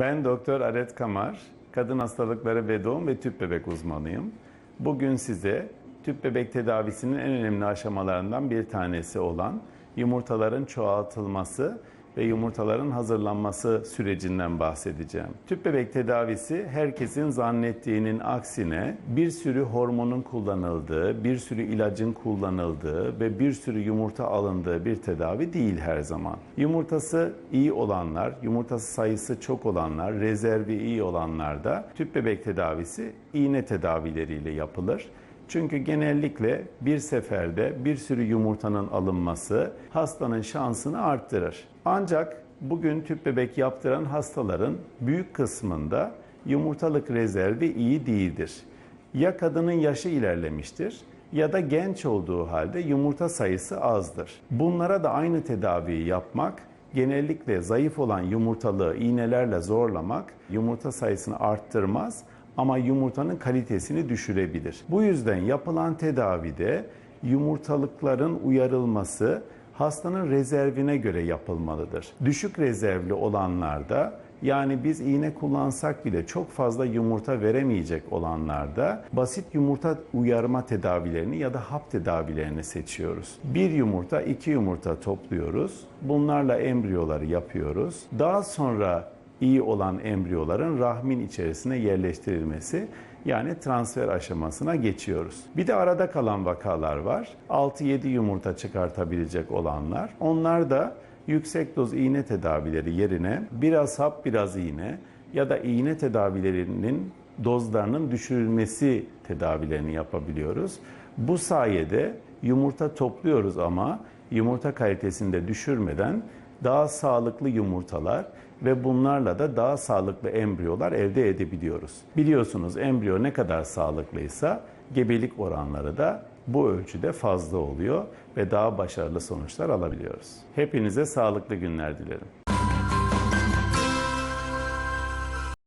Ben Doktor Aret Kamar, kadın hastalıkları ve doğum ve tüp bebek uzmanıyım. Bugün size tüp bebek tedavisinin en önemli aşamalarından bir tanesi olan yumurtaların çoğaltılması ve yumurtaların hazırlanması sürecinden bahsedeceğim. Tüp bebek tedavisi herkesin zannettiğinin aksine bir sürü hormonun kullanıldığı, bir sürü ilacın kullanıldığı ve bir sürü yumurta alındığı bir tedavi değil her zaman. Yumurtası iyi olanlar, yumurtası sayısı çok olanlar, rezervi iyi olanlar da tüp bebek tedavisi iğne tedavileriyle yapılır. Çünkü genellikle bir seferde bir sürü yumurtanın alınması hastanın şansını arttırır. Ancak bugün tüp bebek yaptıran hastaların büyük kısmında yumurtalık rezervi iyi değildir. Ya kadının yaşı ilerlemiştir ya da genç olduğu halde yumurta sayısı azdır. Bunlara da aynı tedaviyi yapmak genellikle zayıf olan yumurtalığı iğnelerle zorlamak yumurta sayısını arttırmaz ama yumurtanın kalitesini düşürebilir. Bu yüzden yapılan tedavide yumurtalıkların uyarılması hastanın rezervine göre yapılmalıdır. Düşük rezervli olanlarda yani biz iğne kullansak bile çok fazla yumurta veremeyecek olanlarda basit yumurta uyarma tedavilerini ya da hap tedavilerini seçiyoruz. Bir yumurta, iki yumurta topluyoruz. Bunlarla embriyoları yapıyoruz. Daha sonra iyi olan embriyoların rahmin içerisine yerleştirilmesi yani transfer aşamasına geçiyoruz. Bir de arada kalan vakalar var. 6-7 yumurta çıkartabilecek olanlar. Onlar da yüksek doz iğne tedavileri yerine biraz hap biraz iğne ya da iğne tedavilerinin dozlarının düşürülmesi tedavilerini yapabiliyoruz. Bu sayede yumurta topluyoruz ama yumurta kalitesini de düşürmeden daha sağlıklı yumurtalar ve bunlarla da daha sağlıklı embriyolar elde edebiliyoruz. Biliyorsunuz embriyo ne kadar sağlıklıysa gebelik oranları da bu ölçüde fazla oluyor ve daha başarılı sonuçlar alabiliyoruz. Hepinize sağlıklı günler dilerim.